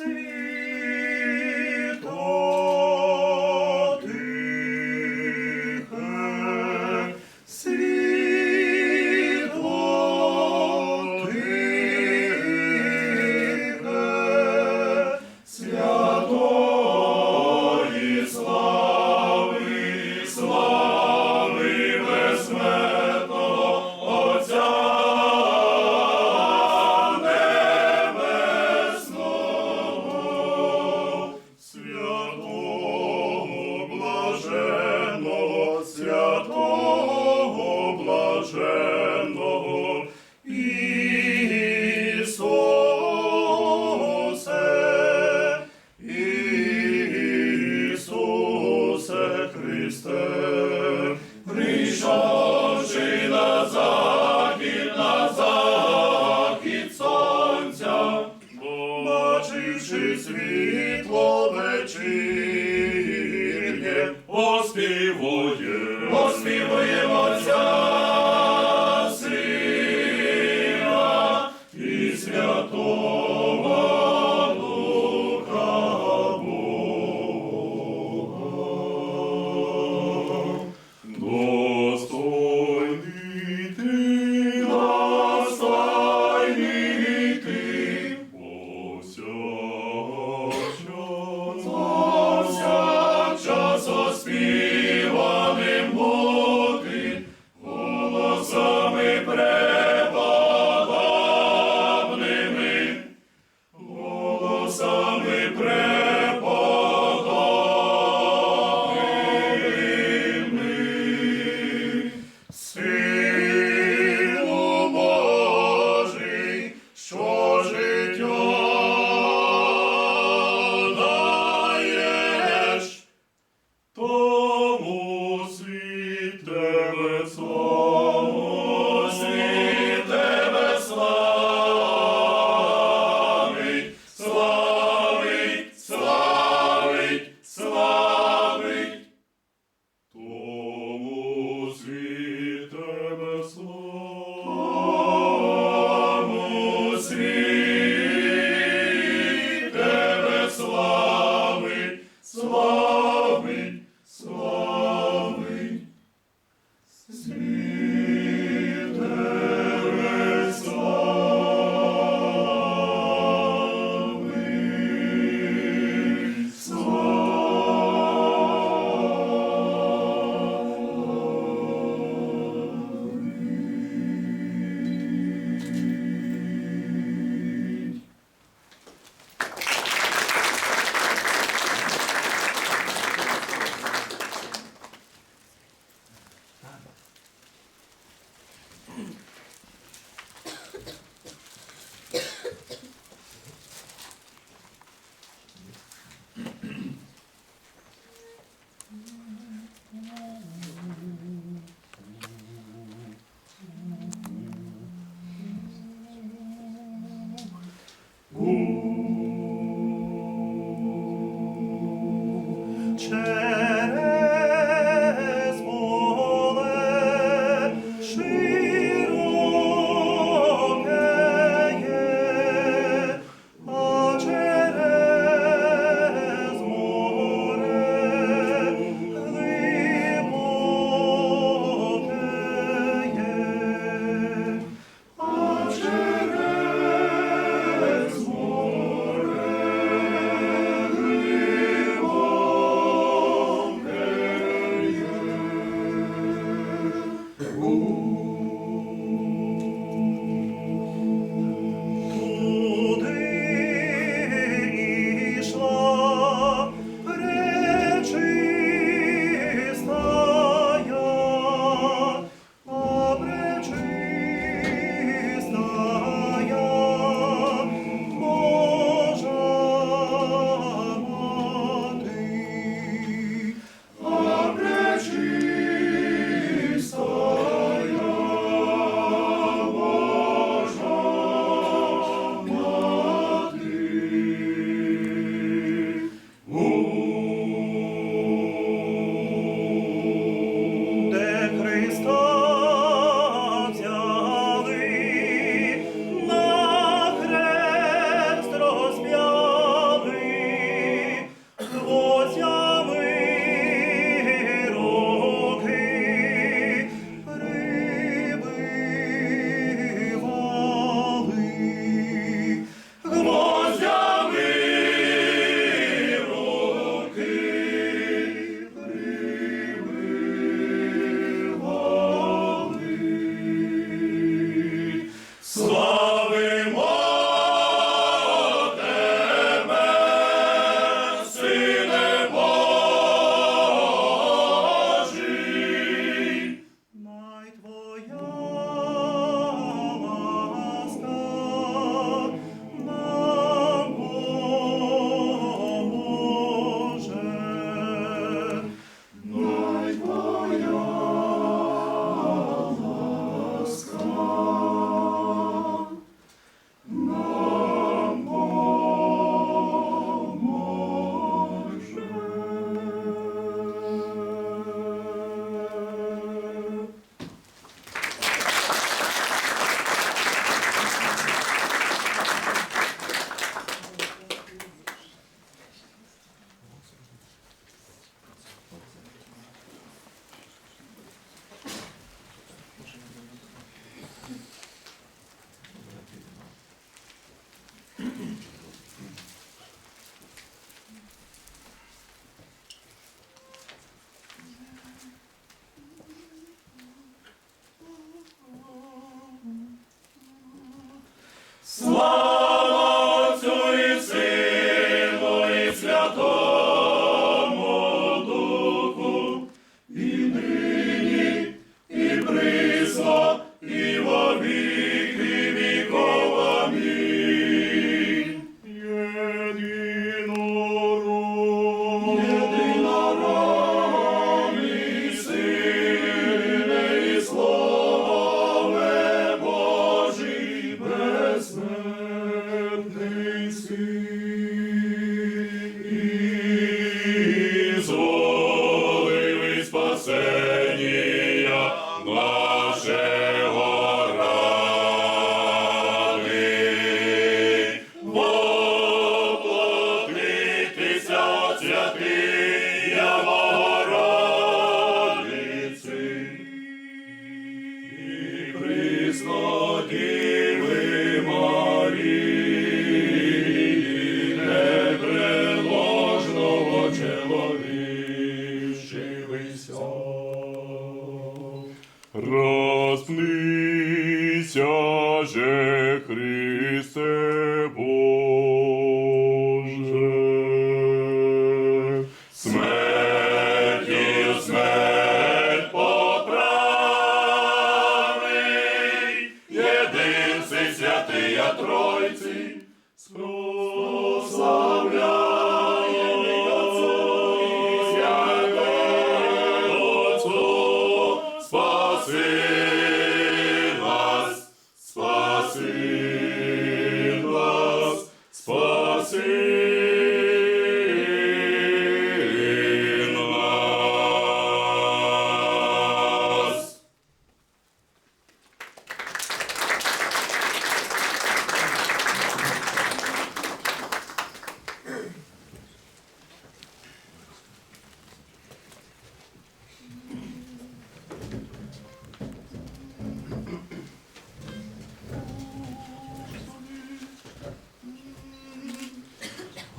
see. Вечірнє Slow!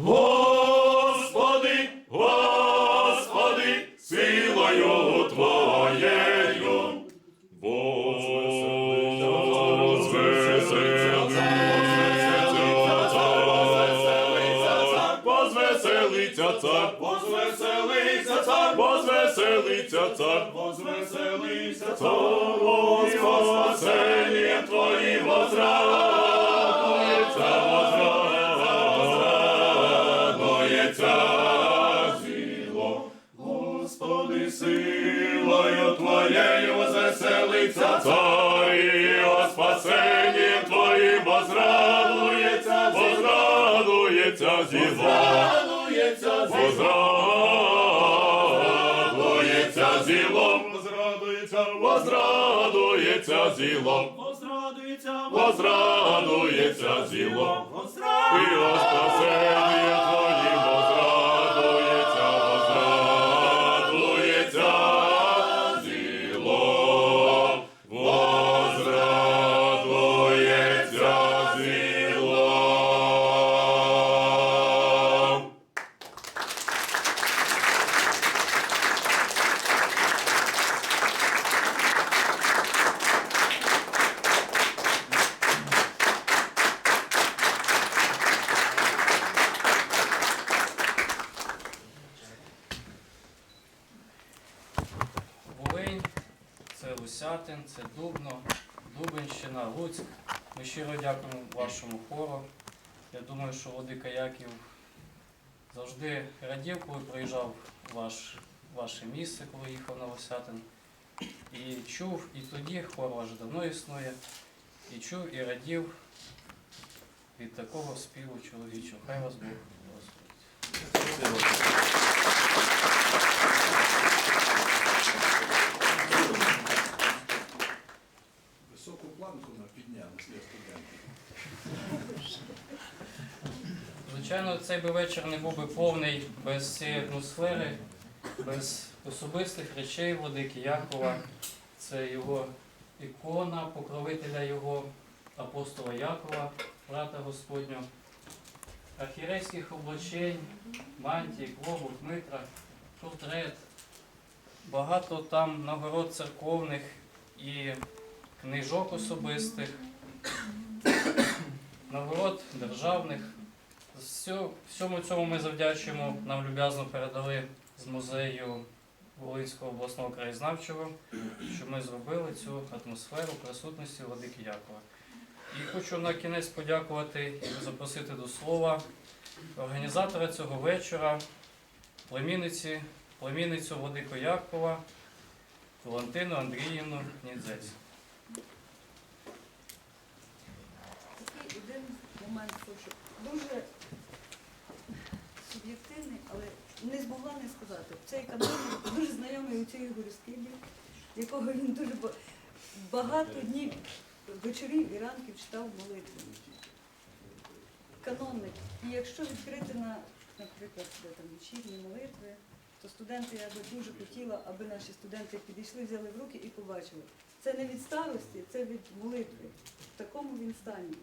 Whoa! Возрадується зіло. Возрадується зілом, возрадується, возрадується зілом, Возрадується, возрадується зілом. І Лусятин, це Дубно, Дубенщина, Луцьк. Ми щиро дякуємо вашому хору. Я думаю, що Владика Яків завжди радів, коли приїжджав ваш, ваше місце, коли їхав на Лосятин. І чув, і тоді хор ваш давно існує, і чув, і радів від такого співу чоловічого. Хай вас Бог благословить. Звичайно, цей би вечір не був би повний без цієї атмосфери, без особистих речей Владики Якова. Це його ікона, покровителя його апостола Якова, брата Господнього, архірейських облачень, мантій, клобук, митра, портрет. Багато там нагород церковних і книжок особистих, нагород державних. Всьому цьому ми завдячуємо. Нам люб'язно передали з музею Волинського обласного краєзнавчого, що ми зробили цю атмосферу присутності Владики Якова. І хочу на кінець подякувати і запросити до слова організатора цього вечора, племінниці, племінницю Владико Якова, Валентину Андріївну Нідзець. Дуже не змогла не сказати. Цей канон дуже знайомий у цій Ігорю Скибі, якого він дуже багато днів, вечорів і ранків читав молитви. Канонник. І якщо відкрити на, наприклад, там вечірні молитви, то студенти, я би дуже хотіла, аби наші студенти підійшли, взяли в руки і побачили. Це не від старості, це від молитви. В такому він стані.